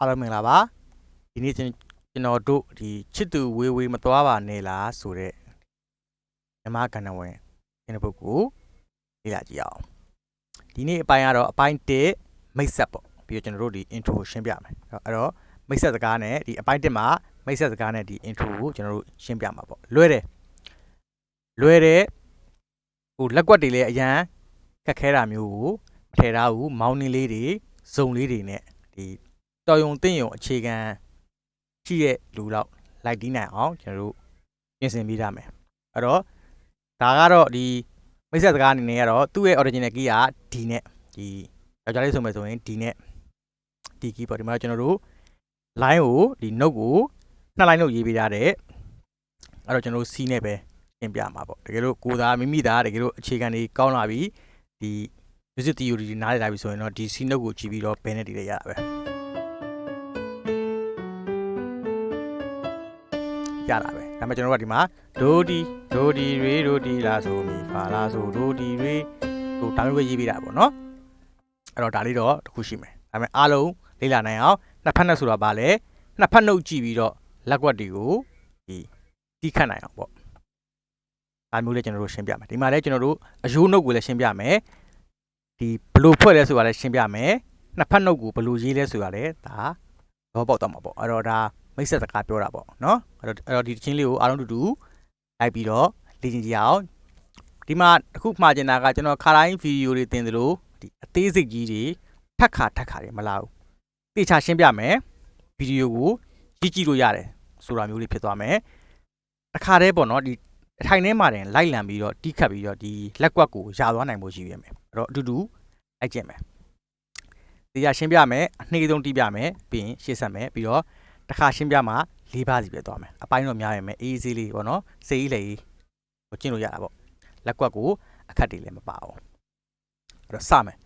အားလုံးမင်္ဂလာပါဒီနေ့ကျွန်ကျွန်တော်တို့ဒီချစ်သူဝေးဝေးမသွားပါနဲ့လားဆိုတဲ့ဓမ္မကဏ္ဍဝင်ဒီတစ်ပုဒ်ကိုလေ့လာကြည့်အောင်ဒီနေ့အပိုင်းကတော့အပိုင်း1မိတ်ဆက်ပေါ့ပြီးတော့ကျွန်တော်တို့ဒီ intro ကိုရှင်းပြမယ်အဲ့တော့မိတ်ဆက်စကားနဲ့ဒီအပိုင်း1မှာမိတ်ဆက်စကားနဲ့ဒီ intro ကိုကျွန်တော်တို့ရှင်းပြမှာပေါ့လွဲတယ်လွဲတယ်ဟိုလက်ကွက်တွေလည်းအရန်ခက်ခဲတာမျိုးကိုမထည့်ထားဘူးမောင်းနှင်းလေးတွေဇုံလေးတွေနဲ့ဒီ တော်ယုံတင့်ယုံအခြေခံရှိတဲ့လူတော့လိုက်တီးနိုင်အောင်ကျွန်တော်တို့ပြင်ဆင်ပေးထားမယ်အဲ့တော့ဒါကတော့ဒီမိတ်ဆက်စကားအနေနဲ့ကတော့သူ့ရဲ့ original key က D နဲ့ဒီယောက်ျားလေးဆိုမယ်ဆိုရင် D နဲ့ D key ပေါ့ဒီမှာကျွန်တော်တို့ line ကိုဒီ note ကိုနှစ် line လို့ရေးပေးထားတယ်အဲ့တော့ကျွန်တော်တို့ C နဲ့ပဲရှင်းပြမှာပေါ့တကယ်လို့ကိုယ်သားမိမိသားတကယ်လို့အခြေခံတွေကောင်းလာပြီဒီ music theory တွေနားလည်လာပြီဆိုရင်တော့ဒီ C note ကိုကြည့်ပြီးတော့ဘယ်နဲ့တည်ရရတာပဲ ရတာပဲဒါပေမဲ့ကျွန်တော်တို့ကဒီမှာဒိုဒီဒိုဒီရေဒိုဒီလာဆိုမီဖာလာဆိုဒိုဒီရေဟိုဒါမျိုးပဲရေးပေးတာပေါ့နော်အဲ့တော့ဒါလေးတော့တစ်ခုရှိမယ်ဒါပေမဲ့အားလုံးလေ့လာနိုင်အောင်နှစ်ဖက်နဲ့ဆိုတာဘာလဲနှစ်ဖက်နှုတ်ကြည့်ပြီးတော့လက်ကွက်တွေကိုဒီတီးခတ်နိုင်အောင်ပေါ့ဒါမျိုးလေးကျွန်တော်တို့ရှင်းပြမယ်ဒီမှာလည်းကျွန်တော်တို့အယိုးနှုတ်ကိုလည်းရှင်းပြမယ်ဒီဘယ်လိုဖွဲ့လဲဆိုတာလည်းရှင်းပြမယ်နှစ်ဖက်နှုတ်ကိုဘယ်လိုရေးလဲဆိုတာလည်းဒါတော့ပေါက်တော့မှာပေါ့အဲ့တော့ဒါ မိတ်ဆက်စကားပြောတာပေါ့နော်အဲ့တော့အဲ့တော့ဒီချင်းလေးကိုအားလုံးတူတူလိုက်ပြီးတော့လေ့ကျင့်ကြည့်အောင်ဒီမှာအခုမှာကျင်တာကကျွန်တော်ခါတိုင်းဗီဒီယိုတွေတင်သလိုဒီအသေးစိတ်ကြီးတွေထက်ခါထက်ခါတွေမလာဘူးတေချာရှင်းပြမယ်ဗီဒီယိုကိုကြည့်ကြည့်လို့ရတယ်ဆိုတာမျိုးလေးဖြစ်သွားမယ်တစ်ခါတည်းပေါ့နော်ဒီအထိုင်ထဲမှာတင်လိုက်လံပြီးတော့တီးခတ်ပြီးတော့ဒီလက်ကွက်ကိုရာသွားနိုင်ဖို့ရှိရမယ်အဲ့တော့အတူတူလိုက်ကျင့်မယ်တေချာရှင်းပြမယ်အနှေးဆုံးတီးပြမယ်ပြီးရင်ရှေ့ဆက်မယ်ပြီးတော့ တစ်ခါရှင်းပြမှာ၄ပါးစီပဲသွားမယ်အပိုင်းတော့များရမယ်အေးအေးလေးပေါ့နော်စေးလေးကိုကျင့်လို့ရတာပေါ့လက်ကွက်ကိုအခက်တွေလည်းမပါအောင်အဲ့တော့စမယ်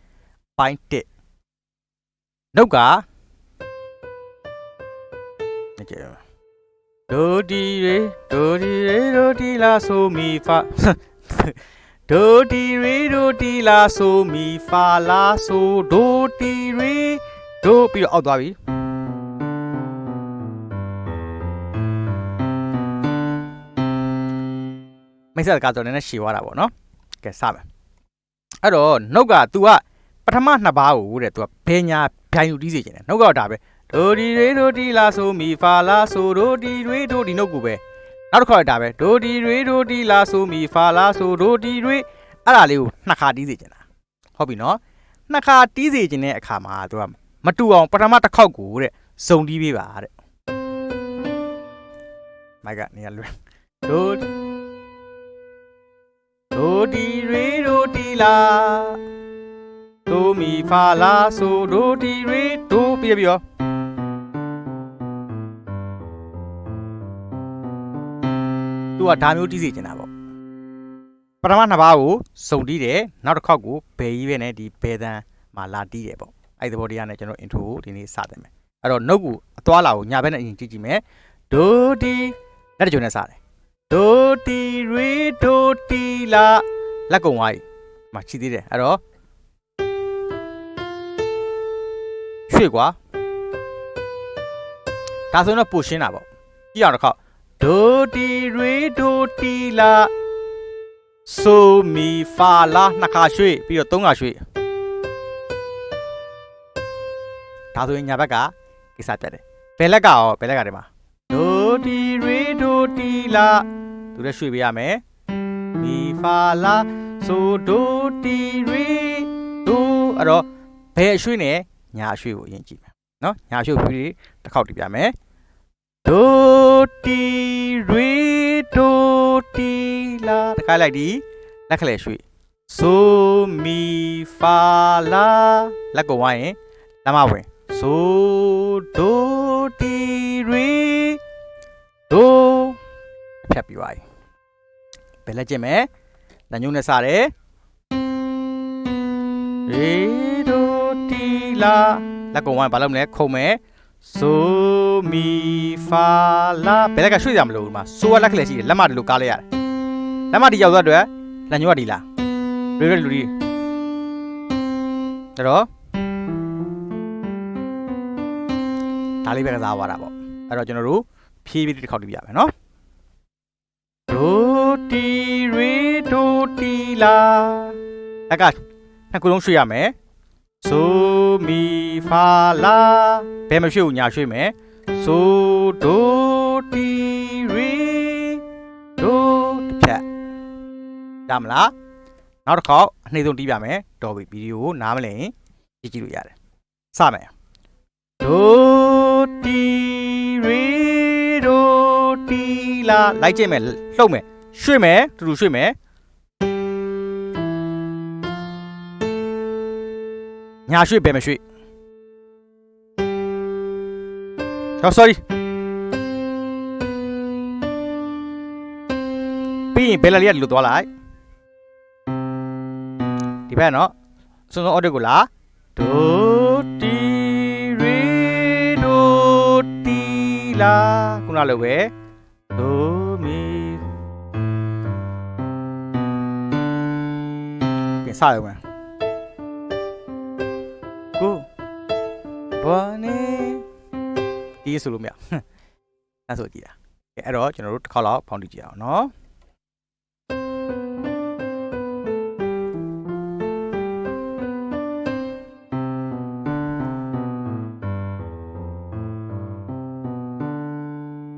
ပိုင်း1နှုတ်ကညကြဒိုဒီရေဒိုဒီရေဒိုဒီလာဆိုမီဖာဒိုဒီရေဒိုဒီလာဆိုမီဖာလာဆိုဒိုဒီရေဒိုပြီးတော့အောက်သွားပြီ မိတ်ဆက်စကားဆိုတော့နည်းနည်းရှည်သွားတာပေါ့နော်ကဲစမယ်အဲ့တော့နှုတ်က तू ကပထမနှစ်ပါးကိုတဲ့ तू ကဘဲညာဗျိုင်ယူတီးစေချင်တယ်နှုတ်ကတော့ဒါပဲဒိုဒီရေဒိုဒီလာဆိုမီဖာလာဆိုဒိုဒီရေဒိုဒီနှုတ်ကိုပဲနောက်တစ်ခါဒါပဲဒိုဒီရေဒိုဒီလာဆိုမီဖာလာဆိုဒိုဒီရေအဲ့ဒါလေးကိုနှစ်ခါတီးစေချင်တာဟုတ်ပြီနော်နှစ်ခါတီးစေချင်တဲ့အခါမှာ तू ကမတူအောင်ပထမတစ်ခေါက်ကိုတဲ့စုံတီးပေးပါတဲ့မိုက်ကနေရလွယ်ဒို ဒိုဒီရေဒိုဒီလာဒိုမီဖာလာဆိုဒိုဒီရေဒိုပြပြရောသူကဒါမျိုးတီးစီချင်တာပေါ့ပထမနှစ်ပါးကိုစုံတီးတယ်နောက်တစ်ခေါက်ကိုဘယ်ကြီးပဲနဲ့ဒီဘယ်တန်းမှာလာတီးတယ်ပေါ့အဲ့ဒီသဘောတရားနဲ့ကျွန်တော် intro ကိုဒီနေ့စတင်မယ်အဲ့တော့ note ကိုအသွားလာကိုညာဘက်နဲ့အရင်ကြည့်ကြည့်မယ်ဒိုဒီလက်တကြုံနဲ့စတယ် ဒိုတီရေဒိုတီလာလက်ကုံဝိုင်းမှာချီသေးတယ်အဲ့တော့ရွှေ့ကွာဒါဆိုရင်တော့ပိုရှင်းတာပေါ့ကြည့်အောင်တစ်ခေါက်ဒိုတီရေဒိုတီလာဆိုမီဖာလာနှစ်ခါရွှေ့ပြီးတော့သုံးခါရွှေ့ဒါဆိုရင်ညာဘက်ကကိစ္စပြတ်တယ်ဘယ်လက်ကရောဘယ်လက်ကတည်းမှာဒိုတီရေဒိုတီလာသူ လည်းရွှေ့ပေးရမယ်မီဖာလာဆိုဒိုတီရီဒိုအဲ့တော့ဘယ်အရွှေ့နဲ့ညာအရွှေ့ကိုအရင်ကြည့်မယ်နော်ညာအရွှေ့ကိုပြီးတစ်ခေါက်တည်ပြမယ်ဒိုတီရီဒိုတီလာတစ်ခါလိုက်ဒီလက်ခလဲရွှေ့ဆိုမီဖာလာလက်ကိုဝိုင်းရင်လက်မဝင်ဆိုဒိုတီရီဒိုဖြတ်ပြီးပါပြီ ဘယ်လက်ကျင့်မယ်လက်ညှိုးနဲ့စတယ်ရေဒိုတီလာလက်ကုံဝိုင်းဘာလုပ်မလဲခုံမယ်ဆိုမီဖာလာဘယ်လက်ကရွှေ့ကြမလို့ဒီမှာဆိုကလက်ကလေးရှိတယ်လက်မဒီလိုကားလိုက်ရတယ်လက်မဒီရောက်သွားတော့လက်ညှိုးကဒီလာရေရေလူဒီဒါတော့ဒါလေးပဲကစားသွားတာပေါ့အဲ့တော့ကျွန်တော်တို့ဖြည်းဖြည်းတစ်ခေါက်တီးပြမယ်နော်ဒိုတီ ရေဒိုတီလာအကနှစ်ခုလုံးရွှေ့ရမယ်ဆိုမီဖာလာဘယ်မရွှေ့ဘူးညာရွှေ့မယ်ဆိုဒိုတီရေဒိုတစ်ဖြတ်ရမလားနောက်တစ်ခေါက်အနှိမ့်ဆုံးတီးပြမယ်တော်ပြီဗီဒီယိုကိုနားမလည်ရင်ကြည့်ကြည့်လို့ရတယ်စမယ်ဒိုတီရေဒိုတီလာလိုက်ကြည့်မယ်လှုပ်မယ် ရွှေ့မယ်တူတူရွှေ့မယ်ညာရွှေ့ဘယ်မရွှေ့ဟော sorry ပြီးရင်ဘယ်လာလေးကဒီလိုသွားလိုက်ဒီဘက်နော်စွန်းစွန်း order ကိုလာဒိုတီရေဒိုတီလာခုနလိုပဲ စရအောင်ကိုဘာနေဒီဆိုလို့မရအဲ့ဆိုကြည့်တာကဲအဲ့တော့ကျွန်တော်တို့တစ်ခါတော့ဖောင်းတီးကြည့်အောင်နော်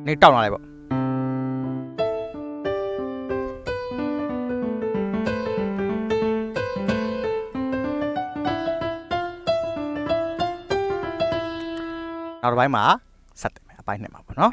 နေတောက်လာလိုက်ပေါ့ နောက်တစ်ပိုင်းမှာဆက်တယ်မယ်အပိုင်းနှစ်မှာပေါ့နော်